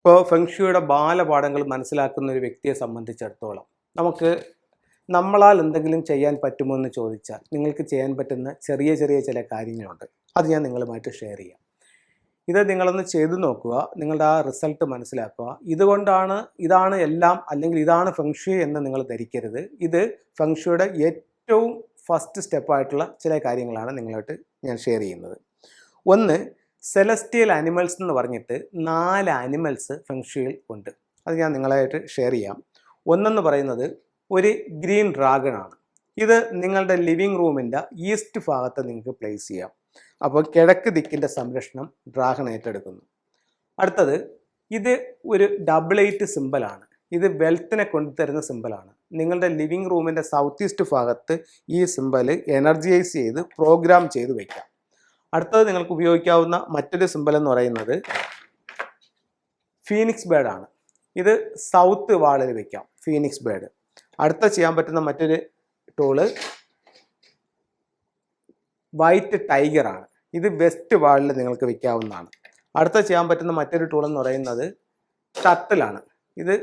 ഇപ്പോൾ ഫെങ്ഷുയുടെ ബാലപാഠങ്ങൾ മനസ്സിലാക്കുന്ന ഒരു വ്യക്തിയെ സംബന്ധിച്ചിടത്തോളം നമുക്ക് നമ്മളാൽ എന്തെങ്കിലും ചെയ്യാൻ പറ്റുമോ എന്ന് ചോദിച്ചാൽ നിങ്ങൾക്ക് ചെയ്യാൻ പറ്റുന്ന ചെറിയ ചെറിയ ചില കാര്യങ്ങളുണ്ട്. അത് ഞാൻ നിങ്ങളുമായിട്ട് ഷെയർ ചെയ്യാം. ഇത് നിങ്ങളൊന്ന് ചെയ്തു നോക്കുക നിങ്ങളുടെ ആ റിസൾട്ട് മനസ്സിലാക്കുക. ഇതുകൊണ്ടാണ് ഇതാണ് എല്ലാം അല്ലെങ്കിൽ ഇതാണ് ഫെങ്ഷു എന്ന് നിങ്ങൾ ധരിക്കരുത്. ഇത് ഫെങ്ഷുയുടെ ഏറ്റവും ഫസ്റ്റ് സ്റ്റെപ്പായിട്ടുള്ള ചില കാര്യങ്ങളാണ് നിങ്ങളായിട്ട് ഞാൻ ഷെയർ ചെയ്യുന്നത്. ഒന്ന് സെലസ്റ്റിയൽ അനിമൽസ് എന്ന് പറഞ്ഞിട്ട് നാല് അനിമൽസ് ഫെങ്ഷുയിൽ ഉണ്ട്. അത് ഞാൻ നിങ്ങളായിട്ട് ഷെയർ ചെയ്യാം. ഒന്നെന്ന് പറയുന്നത് ഒരു ഗ്രീൻ ഡ്രാഗൺ ആണ്. ഇത് നിങ്ങളുടെ ലിവിങ് റൂമിന്റെ ഈസ്റ്റ് ഭാഗത്ത് നിങ്ങൾക്ക് പ്ലേസ് ചെയ്യാം. അപ്പോൾ കിഴക്ക് ദിക്കിന്റെ സംരക്ഷണം ഡ്രാഗൺ ഏറ്റെടുക്കുന്നു. അടുത്തത് ഇത് ഒരു ഡബിൾ എയ്റ്റ് സിമ്പലാണ് ഇത് വെൽത്തിനെ കൊണ്ടുതരുന്ന സിമ്പലാണ് നിങ്ങളുടെ ലിവിങ് റൂമിന്റെ സൗത്ത് ഈസ്റ്റ് ഭാഗത്ത് ഈ സിമ്പിൾ എനർജൈസ് ചെയ്ത് പ്രോഗ്രാം ചെയ്ത് വെക്കാം. അടുത്തത് നിങ്ങൾക്ക് ഉപയോഗിക്കാവുന്ന മറ്റൊരു സിമ്പൽ എന്ന് പറയുന്നത് ഫീനിക്സ് ബേർഡ് ആണ്. ഇത് സൗത്ത് വാളിൽ വെക്കാം ഫീനിക്സ് ബേർഡ് അടുത്ത ചെയ്യാൻ പറ്റുന്ന മറ്റൊരു ടൂൾ വൈറ്റ് ടൈഗർ ആണ്. ഇത് വെസ്റ്റ് വാളിൽ നിങ്ങൾക്ക് വെക്കാവുന്നതാണ്. അടുത്ത ചെയ്യാൻ പറ്റുന്ന മറ്റൊരു ടൂൾ എന്ന് പറയുന്നത് ടട്ടിലാണ് ഇത്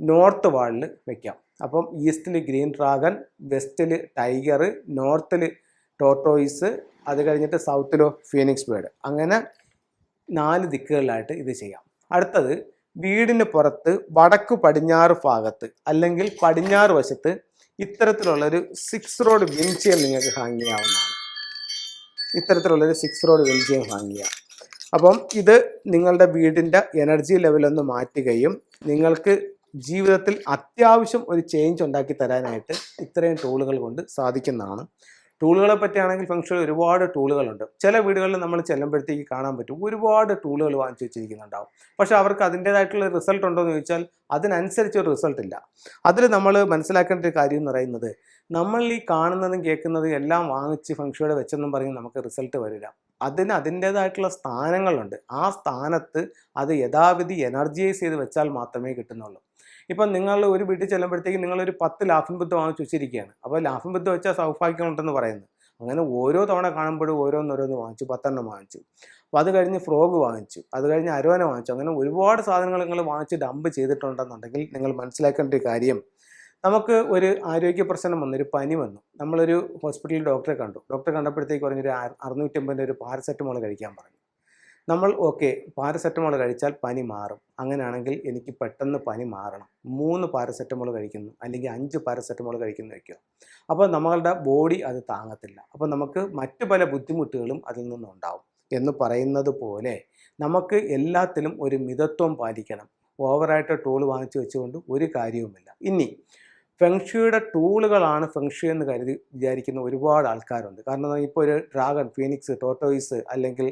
നോർത്ത് വാളിൽ വെക്കാം. അപ്പം ഈസ്റ്റിൽ ഗ്രീൻ ഡ്രാഗൺ വെസ്റ്റിൽ ടൈഗർ നോർത്തിൽ ടോട്ടോയിസ് അത് കഴിഞ്ഞിട്ട് സൗത്തിലോ ഫീനിക്സ് ബേർഡ് അങ്ങനെ നാല് ദിക്കുകളിലായിട്ട് ഇത് ചെയ്യാം. അടുത്തത് വീടിന് പുറത്ത് വടക്ക് പടിഞ്ഞാറ് ഭാഗത്ത് അല്ലെങ്കിൽ പടിഞ്ഞാറ് വശത്ത് ഇത്തരത്തിലുള്ളൊരു സിക്സ് റോഡ് വിൻചെയിൻ നിങ്ങൾക്ക് ഹാങ് ചെയ്യാവുന്നതാണ്. ഇത്തരത്തിലുള്ളൊരു സിക്സ് റോഡ് വിൻചെയിൻ ഹാങ് ചെയ്യാം. അപ്പം ഇത് നിങ്ങളുടെ വീടിന്റെ എനർജി ലെവലൊന്ന് മാറ്റുകയും നിങ്ങൾക്ക് ജീവിതത്തിൽ അത്യാവശ്യം ഒരു ചേഞ്ച് ഉണ്ടാക്കി തരാനായിട്ട് ഇത്രയും ടൂളുകൾ കൊണ്ട് സാധിക്കുന്നതാണ്. ടൂളുകളെ പറ്റിയാണെങ്കിൽ ഫംഗ്ഷനിൽ ഒരുപാട് ടൂളുകളുണ്ട്. ചില വീടുകളിൽ നമ്മൾ ചെല്ലുമ്പോഴത്തേക്ക് കാണാൻ പറ്റും. ഒരുപാട് ടൂളുകൾ വാങ്ങിച്ചു വെച്ചിരിക്കുന്നുണ്ടാവും. പക്ഷെ അവർക്ക് അതിന്റേതായിട്ടുള്ള റിസൾട്ട് ഉണ്ടോ എന്ന് ചോദിച്ചാൽ അതിനനുസരിച്ച് ഒരു റിസൾട്ട് ഇല്ല. അതിൽ നമ്മൾ മനസ്സിലാക്കേണ്ട ഒരു കാര്യം എന്ന് പറയുന്നത് നമ്മൾ ഈ കാണുന്നതും കേൾക്കുന്നതും എല്ലാം വാങ്ങിച്ച് ഫംഗ്ഷയുടെ വെച്ചെന്നും പറഞ്ഞ് നമുക്ക് റിസൾട്ട് വരില്ല. അതിന് അതിന്റേതായിട്ടുള്ള സ്ഥാനങ്ങളുണ്ട്. ആ സ്ഥാനത്ത് അത് യഥാവിധി എനർജൈസ് ചെയ്ത് വെച്ചാൽ മാത്രമേ കിട്ടുന്നുള്ളൂ. ഇപ്പം നിങ്ങൾ ഒരു വീട്ടിൽ ചെല്ലുമ്പോഴത്തേക്ക് നിങ്ങളൊരു പത്ത് ലാഫിൻ ബുദ്ധ വാങ്ങിച്ച് വെച്ചിരിക്കുകയാണ്. അപ്പോൾ ലാഫിൻ ബുദ്ധ വെച്ചാൽ സൗഭാഗ്യമുണ്ടെന്ന് പറയുന്നു അങ്ങനെ ഓരോ തവണ കാണുമ്പോഴും ഓരോന്നോരോന്ന് വാങ്ങിച്ചു പത്തെണ്ണം വാങ്ങിച്ചു. അപ്പോൾ അത് കഴിഞ്ഞ് ഫ്രോഗ് വാങ്ങിച്ചു അത് കഴിഞ്ഞ് അരോന വാങ്ങിച്ചു. അങ്ങനെ ഒരുപാട് സാധനങ്ങൾ നിങ്ങൾ വാങ്ങിച്ച് ഡംപ് ചെയ്തിട്ടുണ്ടെന്നുണ്ടെങ്കിൽ നിങ്ങൾ മനസ്സിലാക്കേണ്ട ഒരു കാര്യം നമുക്ക് ഒരു ആരോഗ്യ പ്രശ്നം വന്നു ഒരു പനി വന്നു. നമ്മളൊരു ഹോസ്പിറ്റലിൽ ഡോക്ടറെ കണ്ടു. ഡോക്ടറെ കണ്ടപ്പോഴത്തേക്ക് പറഞ്ഞൊരു അറുന്നൂറ്റമ്പതിന്റെ ഒരു പാരസെറ്റമോൾ കഴിക്കാൻ പറഞ്ഞു. നമ്മൾ ഓക്കെ പാരസെറ്റമോൾ കഴിച്ചാൽ പനി മാറും. അങ്ങനെയാണെങ്കിൽ എനിക്ക് പെട്ടെന്ന് പനി മാറണം. മൂന്ന് പാരസെറ്റമോൾ കഴിക്കുന്നു അല്ലെങ്കിൽ അഞ്ച് പാരസെറ്റമോൾ കഴിക്കുന്നു വയ്ക്കുക അപ്പോൾ നമ്മളുടെ ബോഡി അത് താങ്ങത്തില്ല. അപ്പോൾ നമുക്ക് മറ്റു പല ബുദ്ധിമുട്ടുകളും അതിൽ നിന്നുണ്ടാവും. എന്ന് പറയുന്നത് പോലെ നമുക്ക് എല്ലാത്തിലും ഒരു മിതത്വം പാലിക്കണം. ഓവറായിട്ട് ടൂൾ വാങ്ങിച്ചു വെച്ചുകൊണ്ട് ഒരു കാര്യവുമില്ല. ഇനി ഫെങ്ഷുയുടെ ടൂളുകളാണ് ഫെങ്ഷു എന്ന് കരുതി വിചാരിക്കുന്ന ഒരുപാട് ആൾക്കാരുണ്ട്. കാരണം ഇപ്പോൾ ഒരു ഡ്രാഗൺ ഫീനിക്സ് ടോട്ടോയിസ് അല്ലെങ്കിൽ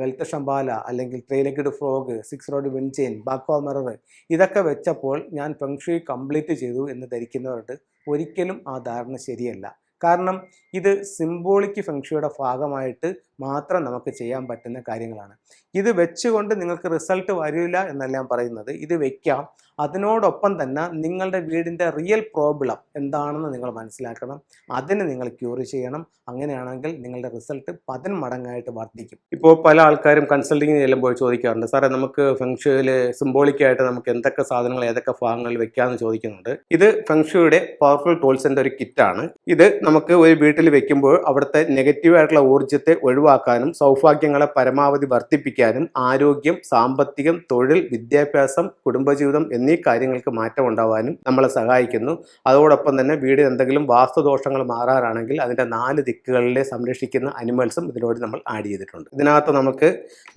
വെൽത്ത ഷംബാല അല്ലെങ്കിൽ three legged frog six rod wind chain bagua mirror ഇതൊക്കെ വെച്ചപ്പോൾ ഞാൻ ഫെങ്ഷു കംപ്ലീറ്റ് ചെയ്തു എന്ന് ധരിക്കുന്നവരുണ്ട് ഒരിക്കലും ആ ധാരണ ശരിയല്ല. കാരണം ഇത് സിംബോളിക് ഫെങ്ഷുയുടെ ഭാഗമായിട്ട് മാത്രം നമുക്ക് ചെയ്യാൻ പറ്റുന്ന കാര്യങ്ങളാണ്. ഇത് വെച്ചുകൊണ്ട് നിങ്ങൾക്ക് റിസൾട്ട് വരില്ല എന്നല്ല ഞാൻ പറയുന്നത്. ഇത് വെക്കാം. അതിനോടൊപ്പം തന്നെ നിങ്ങളുടെ വീടിന്റെ റിയൽ പ്രോബ്ലം എന്താണെന്ന് നിങ്ങൾ മനസ്സിലാക്കണം. അതിന് നിങ്ങൾ ക്യൂർ ചെയ്യണം. അങ്ങനെയാണെങ്കിൽ നിങ്ങളുടെ റിസൾട്ട് പതിന്മടങ്ങായിട്ട് വർദ്ധിക്കും. ഇപ്പോൾ പല ആൾക്കാരും കൺസൾട്ടിങ്ങിന് ചെല്ലുമ്പോൾ ചോദിക്കാറുണ്ട്. സാറേ നമുക്ക് ഫെങ്ഷുവിൽ സിംബോളിക്കായിട്ട് നമുക്ക് എന്തൊക്കെ സാധനങ്ങൾ ഏതൊക്കെ ഭാഗങ്ങളിൽ വെക്കാമെന്ന് ചോദിക്കുന്നുണ്ട്. ഇത് ഫെങ്ഷുയുടെ പവർഫുൾ ടൂൾസിന്റെ ഒരു കിറ്റാണ് ഇത് നമുക്ക് ഒരു വീട്ടിൽ വെക്കുമ്പോൾ അവിടുത്തെ നെഗറ്റീവായിട്ടുള്ള ഊർജത്തെ ഒഴിവാക്കാനും സൗഭാഗ്യങ്ങളെ പരമാവധി വർദ്ധിപ്പിക്കാനും ആരോഗ്യം സാമ്പത്തികം തൊഴിൽ വിദ്യാഭ്യാസം കുടുംബജീവിതം എന്നീ കാര്യങ്ങൾക്ക് മാറ്റം ഉണ്ടാവാനും നമ്മളെ സഹായിക്കുന്നു. അതോടൊപ്പം തന്നെ വീടിന് എന്തെങ്കിലും വാസ്തുദോഷങ്ങൾ മാറാറാണെങ്കിൽ അതിന്റെ നാല് ദിക്കുകളിലെ സംരക്ഷിക്കുന്ന അനിമൽസും ഇതിനോട് നമ്മൾ ആഡ് ചെയ്തിട്ടുണ്ട്. ഇതിനകത്ത് നമുക്ക്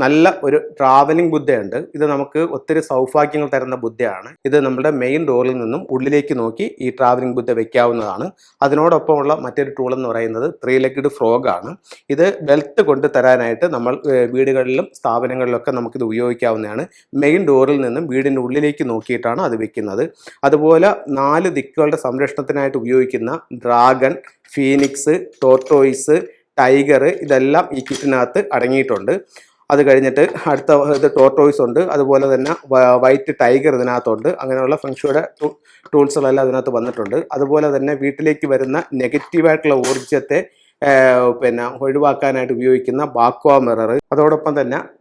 നല്ല ഒരു ട്രാവലിംഗ് ബുദ്ധയുണ്ട്. ഇത് നമുക്ക് ഒത്തിരി സൗഭാഗ്യങ്ങൾ തരുന്ന ബുദ്ധയാണ്. ഇത് നമ്മുടെ മെയിൻ ഡോറിൽ നിന്നും ഉള്ളിലേക്ക് നോക്കി ഈ ട്രാവലിംഗ് ബുദ്ധ വെക്കാവുന്നതാണ്. അതിനോടൊപ്പമുള്ള മറ്റൊരു ടൂൾ എന്ന് പറയുന്നത് ത്രീ ലെഗ്ഡ് ഫ്രോഗ് ആണ്. ഇത് വെൽത്ത് കൊണ്ട് തരാനായിട്ട് നമ്മൾ വീടുകളിലും സ്ഥാപനങ്ങളിലൊക്കെ നമുക്കിത് ഉപയോഗിക്കാവുന്നതാണ്. മെയിൻ ഡോറിൽ നിന്നും വീടിന്റെ ഉള്ളിലേക്ക് നോക്കിയിട്ടാണ് അത് വെക്കുന്നത്. അതുപോലെ നാല് ദിക്കുകളുടെ സംരക്ഷണത്തിനായിട്ട് ഉപയോഗിക്കുന്ന ഡ്രാഗൺ ഫീനിക്സ് ടോർട്ടോയിസ് ടൈഗർ ഇതെല്ലാം ഈ കിറ്റിനകത്ത് അടങ്ങിയിട്ടുണ്ട്. അത് കഴിഞ്ഞിട്ട് അടുത്ത ഇത് ടോർട്ടോയ്സ് ഉണ്ട്. അതുപോലെ തന്നെ വൈറ്റ് ടൈഗർ ഇതിനകത്തുണ്ട്. അങ്ങനെയുള്ള ഫംഗ്ഷയുടെ ടൂൾസുകളെല്ലാം അതിനകത്ത് വന്നിട്ടുണ്ട്. അതുപോലെ തന്നെ വീട്ടിലേക്ക് വരുന്ന നെഗറ്റീവായിട്ടുള്ള ഊർജത്തെ പിന്നെ ഒഴിവാക്കാനായിട്ട് ഉപയോഗിക്കുന്ന ബാക്വാ മിറർ. അതോടൊപ്പം തന്നെ